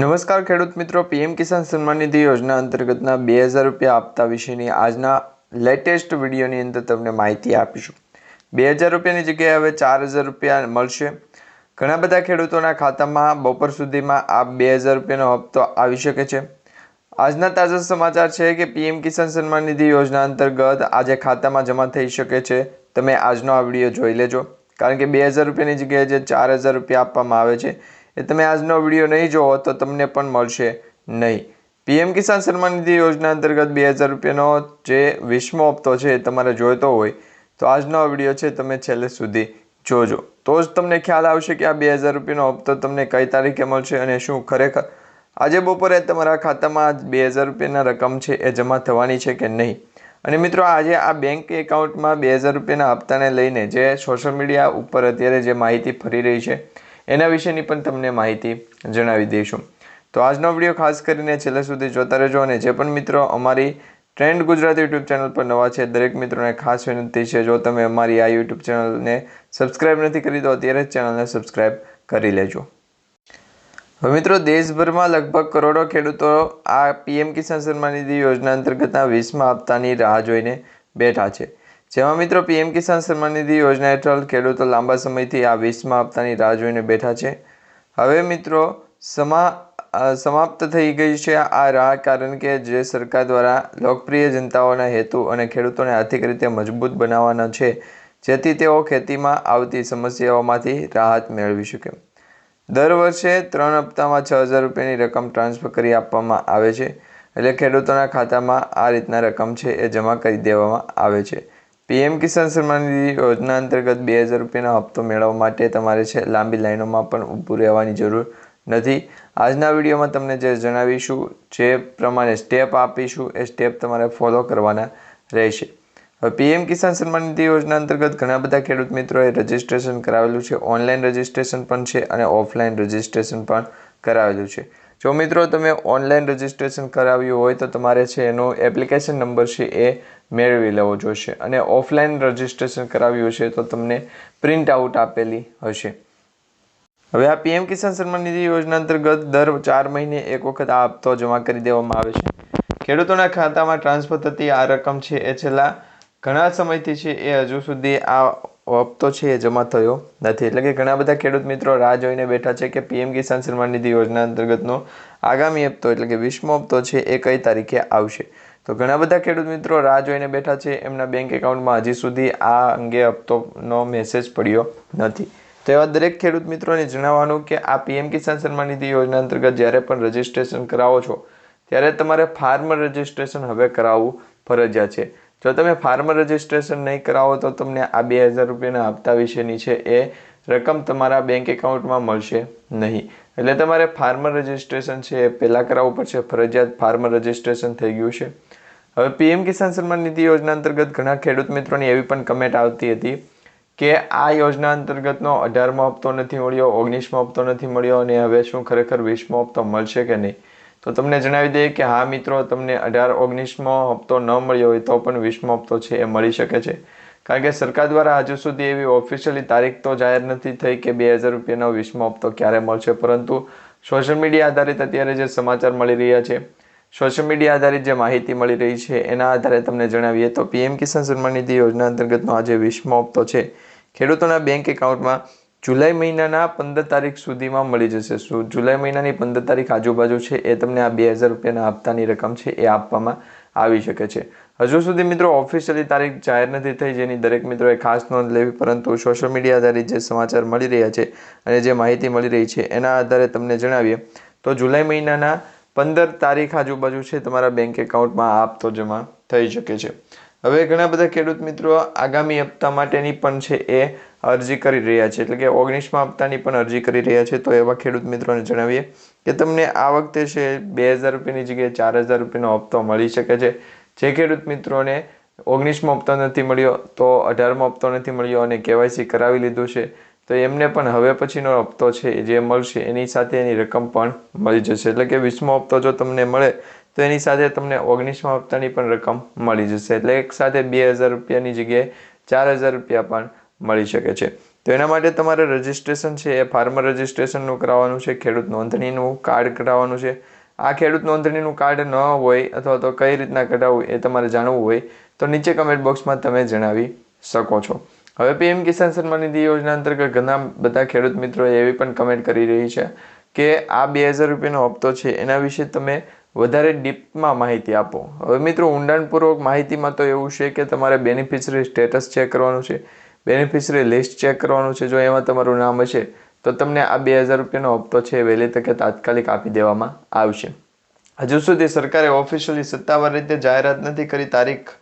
નમસ્કાર ખેડૂત મિત્રો, પીએમ કિસાન સન્માન નિધિ યોજના અંતર્ગતના બે હજાર રૂપિયા આપતા વિશેની આજના લેટેસ્ટ વિડીયોની અંદર તમને માહિતી આપીશું. બે હજાર રૂપિયાની જગ્યાએ હવે ચાર હજાર રૂપિયા મળશે. ઘણા બધા ખેડૂતોના ખાતામાં બપોર સુધીમાં આ બે હજાર રૂપિયાનો હપ્તો આવી શકે છે. આજના તાજા સમાચાર છે કે પીએમ કિસાન સન્માન નિધિ યોજના અંતર્ગત આજે ખાતામાં જમા થઈ શકે છે. તમે આજનો આ વીડિયો જોઈ લેજો. કારણ કે બે હજાર રૂપિયાની જગ્યાએ જે ચાર હજાર રૂપિયા આપવામાં આવે છે એ તમે આજનો વીડિયો નહીં જોવો તો તમને પણ મળશે નહીં. પીએમ કિસાન સન્માન નિધિ યોજના અંતર્ગત બે હજાર રૂપિયાનો જે વીસમો હપ્તો છે એ તમારે જોઈતો હોય તો આજનો વીડિયો છે તમે છેલ્લે સુધી જોજો. તો જ તમને ખ્યાલ આવશે કે આ બે હજાર રૂપિયાનો હપ્તો તમને કઈ તારીખે મળશે અને શું ખરેખર. આજે બપોરે તમારા ખાતામાં બે હજાર રૂપિયાના રકમ છે એ જમા થવાની છે કે નહીં? અને મિત્રો, આજે આ બેંક એકાઉન્ટમાં બે હજાર રૂપિયાના હપ્તાને લઈને જે સોશિયલ મીડિયા ઉપર અત્યારે જે માહિતી ફરી રહી છે એના વિશેની પણ તમને માહિતી જણાવી દઈશું. તો આજનો વીડિયો ખાસ કરીને છેલ્લે સુધી જોતા રહેજો અને જે પણ મિત્રો અમારી ટ્રેન્ડ ગુજરાત યુટ્યુબ ચેનલ પર નવા છે, દરેક મિત્રોને ખાસ વિનંતી છે, જો તમે અમારી આ યુટ્યુબ ચેનલને સબસ્ક્રાઇબ નથી કરી, તો અત્યારે જ ચેનલને સબસ્ક્રાઇબ કરી લેજો. હવે મિત્રો, દેશભરમાં લગભગ કરોડો ખેડૂતો આ પીએમ કિસાન સન્માન નિધિ યોજના અંતર્ગતના વીસમા હપ્તાની રાહ જોઈને બેઠા છે. જેમાં મિત્રો પીએમ કિસાન સન્માન નિધિ યોજના હેઠળ ખેડૂતો લાંબા સમયથી આ વીસમા હપ્તાની રાહ જોઈને બેઠા છે. હવે મિત્રો સમા સમાપ્ત થઈ ગઈ છે આ રાહ કારણ કે જે સરકાર દ્વારા લોકપ્રિય જનતાઓના હેતુ અને ખેડૂતોને આર્થિક રીતે મજબૂત બનાવવાના છે, જેથી તેઓ ખેતીમાં આવતી સમસ્યાઓમાંથી રાહત મેળવી શકે. દર વર્ષે ત્રણ હપ્તામાં છ હજાર રૂપિયાની રકમ ટ્રાન્સફર કરી આપવામાં આવે છે, એટલે ખેડૂતોના ખાતામાં આ રીતના રકમ છે એ જમા કરી દેવામાં આવે છે. પીએમ કિસાન સન્માન નિધિ યોજના અંતર્ગત બે હજાર રૂપિયાનો હપ્તો મેળવવા માટે તમારે છે લાંબી લાઈનોમાં પણ ઊભું રહેવાની જરૂર નથી. આજના વિડીયોમાં તમને જે જણાવીશું, જે પ્રમાણે સ્ટેપ આપીશું, એ સ્ટેપ તમારે ફોલો કરવાના રહેશે. હવે પીએમ કિસાન સન્માન નિધિ યોજના અંતર્ગત ઘણા બધા ખેડૂત મિત્રોએ રજિસ્ટ્રેશન કરાવેલું છે. ઓનલાઈન રજિસ્ટ્રેશન પણ છે અને ઓફલાઈન રજિસ્ટ્રેશન પણ કરાવેલું છે. જો મિત્રો તમે ઓનલાઈન રજીસ્ટ્રેશન કરાવ્યું હોય તો તમારે છે એનો એપ્લિકેશન નંબર છે એ મેળવી લેવો જોઈશે અને ઓફલાઈન રજીસ્ટ્રેશન કરાવ્યું છે તો તમને પ્રિન્ટ આઉટ આપેલી હશે. હવે આ પીએમ કિસાન સન્માન નિધિ યોજના અંતર્ગત દર ચાર મહિને એક વખત આ હપ્તો જમા કરી દેવામાં આવે છે. ખેડૂતોના ખાતામાં ટ્રાન્સફર થતી આ રકમ છે એ છેલ્લા ઘણા સમયથી છે એ હજુ સુધી આ હપ્તો છે એ જમા થયો નથી. એટલે કે ઘણા બધા ખેડૂત મિત્રો રાહ જોઈને બેઠા છે કે પીએમ કિસાન સન્માન નિધિ યોજના અંતર્ગતનો આગામી હપ્તો એટલે કે વીસમો હપ્તો છે એ કઈ તારીખે આવશે? તો ઘણા બધા ખેડૂત મિત્રો રાહ જોઈને બેઠા છે, એમના બેંક એકાઉન્ટમાં હજી સુધી આ અંગે હપ્તોનો મેસેજ પડ્યો નથી. તો એવા દરેક ખેડૂત મિત્રોને જણાવવાનું કે આ પીએમ કિસાન સન્માન નિધિ યોજના અંતર્ગત જ્યારે પણ રજીસ્ટ્રેશન કરાવો છો, ત્યારે તમારે ફાર્મર રજિસ્ટ્રેશન હવે કરાવવું ફરજિયાત છે. જો તમે ફાર્મર રજિસ્ટ્રેશન નહીં કરાવો તો તમને આ બે હજાર રૂપિયાના હપ્તા વિશેની છે એ રકમ તમારા બેંક એકાઉન્ટમાં મળશે નહીં. એટલે તમારે ફાર્મર રજિસ્ટ્રેશન છે એ પહેલાં કરાવવું પડશે. ફરજિયાત ફાર્મર રજિસ્ટ્રેશન થઈ ગયું છે. હવે પીએમ કિસાન સન્માન નિધિ યોજના અંતર્ગત ઘણા ખેડૂત મિત્રોની એવી પણ કમેન્ટ આવતી હતી કે આ યોજના અંતર્ગતનો અઢારમો હપ્તો નથી મળ્યો, ઓગણીસમો હપ્તો નથી મળ્યો અને હવે શું ખરેખર વીસમો હપ્તો મળશે કે નહીં? તો તમને જણાવી દઈએ કે હા મિત્રો, તમને અઢાર ઓગણીસમો હપ્તો ન મળ્યો હોય તો પણ વીસમો હપ્તો છે એ મળી શકે છે. કારણ કે સરકાર દ્વારા હજુ સુધી એવી ઓફિશિયલી તારીખ તો જાહેર નથી થઈ કે બે હજાર રૂપિયાનો વીસમો હપ્તો ક્યારે મળશે. પરંતુ સોશિયલ મીડિયા આધારિત અત્યારે જે સમાચાર મળી રહ્યા છે, સોશિયલ મીડિયા આધારિત જે માહિતી મળી રહી છે, એના આધારે તમને જણાવીએ તો પીએમ કિસાન સન્માન નિધિ યોજના અંતર્ગતનો આજે વીસમો હપ્તો છે. ખેડૂતોના બેંક એકાઉન્ટમાં જુલાઈ મહિનાના પંદર તારીખ સુધીમાં મળી જશે. શું જુલાઈ મહિનાની પંદર તારીખ આજુબાજુ છે એ તમને આ બે હજાર રૂપિયાના હપ્તાની રકમ છે એ આપવામાં આવી શકે છે. હજુ સુધી મિત્રો ઓફિશિયલી તારીખ જાહેર નથી થઈ જેની દરેક મિત્રોએ ખાસ નોંધ લેવી, પરંતુ સોશિયલ મીડિયા આધારિત જે સમાચાર મળી રહ્યા છે અને જે માહિતી મળી રહી છે એના આધારે તમને જણાવીએ, તો જુલાઈ મહિનાના પંદર તારીખ આજુબાજુ છે તમારા બેંક એકાઉન્ટમાં આ હપ્તો જમા થઈ શકે છે. હવે ઘણા બધા ખેડૂત મિત્રો આગામી હપ્તા માટેની પણ છે એ અરજી કરી રહ્યા છે. એટલે કે ઓગણીસમાં હપ્તાની પણ અરજી કરી રહ્યા છે. તો એવા ખેડૂત મિત્રોને જણાવીએ કે તમને આ વખતે છે બે હજાર રૂપિયાની જગ્યાએ ચાર હજાર રૂપિયાનો હપ્તો મળી શકે છે. જે ખેડૂત મિત્રોને ઓગણીસમો હપ્તો નથી મળ્યો, તો અઢારમો હપ્તો નથી મળ્યો અને કેવાયસી કરાવી લીધું છે, તો એમને પણ હવે પછીનો હપ્તો છે જે મળશે એની સાથે એની રકમ પણ મળી જશે. એટલે કે વીસમો હપ્તો જો તમને મળે તો એની સાથે તમને ઓગણીસમા હપ્તાની પણ રકમ મળી જશે. એટલે એક સાથે બે હજાર રૂપિયાની જગ્યાએ ચાર હજાર રૂપિયા પણ મળી શકે છે. તો એના માટે તમારે રજિસ્ટ્રેશન છે, એ ફાર્મર રજિસ્ટ્રેશનનું કરાવવાનું છે, ખેડૂત નોંધણીનું કાર્ડ કરાવવાનું છે. આ ખેડૂત નોંધણીનું કાર્ડ ન હોય અથવા તો કઈ રીતના કઢાવવું એ તમારે જાણવું હોય તો નીચે કમેન્ટ બોક્સમાં તમે જણાવી શકો છો. હવે પીએમ કિસાન સન્માન નિધિ યોજના અંતર્ગત ઘણા બધા ખેડૂત મિત્રો એવી પણ કમેન્ટ કરી રહી છે કે આ બે હજાર રૂપિયાનો હપ્તો છે, એના વિશે તમે વધારે ડીપમાં માહિતી આપો. હવે મિત્રો, ઊંડાણપૂર્વક માહિતીમાં તો એવું છે કે તમારે બેનિફિશરી સ્ટેટસ ચેક કરવાનું છે. બેનિફિશરી લિસ્ટ ચેક કરવાનું છે. જો એમાં તમારું નામ હશે, તો તમને આ બે હજાર રૂપિયાનો હપ્તો છે વહેલી તકે તાત્કાલિક આપી દેવામાં આવશે. હજુ સુધી સરકારે ઓફિશિયલી સત્તાવાર રીતે જાહેરાત નથી કરી તારીખ.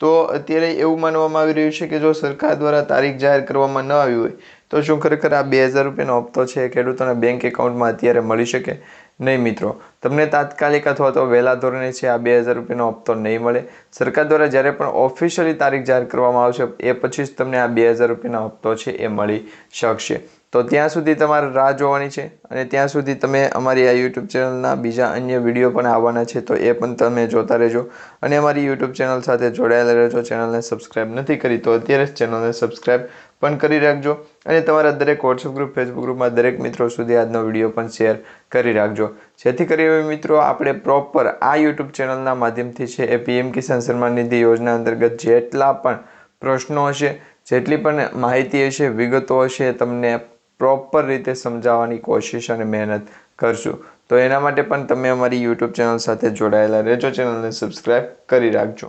તો અત્યારે એવું માનવામાં આવી રહ્યું છે કે જો સરકાર દ્વારા તારીખ જાહેર કરવામાં ન આવી હોય, તો શું ખરેખર આ બે હજાર રૂપિયાનો હપ્તો છે ખેડૂતોના બેંક એકાઉન્ટમાં અત્યારે મળી શકે? નહીં મિત્રો. તમને તાત્કાલિક અથવા તો વહેલા ધોરણે છે આ બે હજાર રૂપિયાનો હપ્તો નહીં મળે. સરકાર દ્વારા જ્યારે પણ ઓફિશિયલી તારીખ જાહેર કરવામાં આવશે, એ પછી જ તમને આ બે હજાર રૂપિયાનો હપ્તો છે એ મળી શકશે. તો ત્યાં સુધી તમારે રાહ જોવાની છે અને ત્યાં સુધી તમે અમારી આ યુટ્યુબ ચેનલના બીજા અન્ય વીડિયો પણ આવવાના છે, તો એ પણ તમે જોતા રહેજો. અને અમારી યુટ્યુબ ચેનલ સાથે જોડાયેલા રહેજો. ચેનલને સબસ્ક્રાઈબ નથી કરી તો અત્યારે જ ચેનલને સબસ્ક્રાઇબ પણ કરી રાખજો. અને તમારા દરેક વોટ્સઅપ ગ્રુપ ફેસબુક ગ્રુપમાં દરેક મિત્રો સુધી આજનો વીડિયો પણ શેર કરી રાખજો. જેથી કરી મિત્રો આપણે પ્રોપર આ યુટ્યુબ ચેનલના માધ્યમથી છે એ પીએમ કિસાન સન્માન નિધિ યોજના અંતર્ગત જેટલા પણ પ્રશ્નો હશે, જેટલી પણ માહિતી હશે, વિગતો હશે તમને પ્રોપર રીતે સમજાવવાની કોશિશ અને મહેનત કરશું. તો એના માટે પણ તમે અમારી યુટ્યુબ ચેનલ સાથે જોડાયેલા રહેજો. ચેનલને સબસ્ક્રાઈબ કરી રાખજો.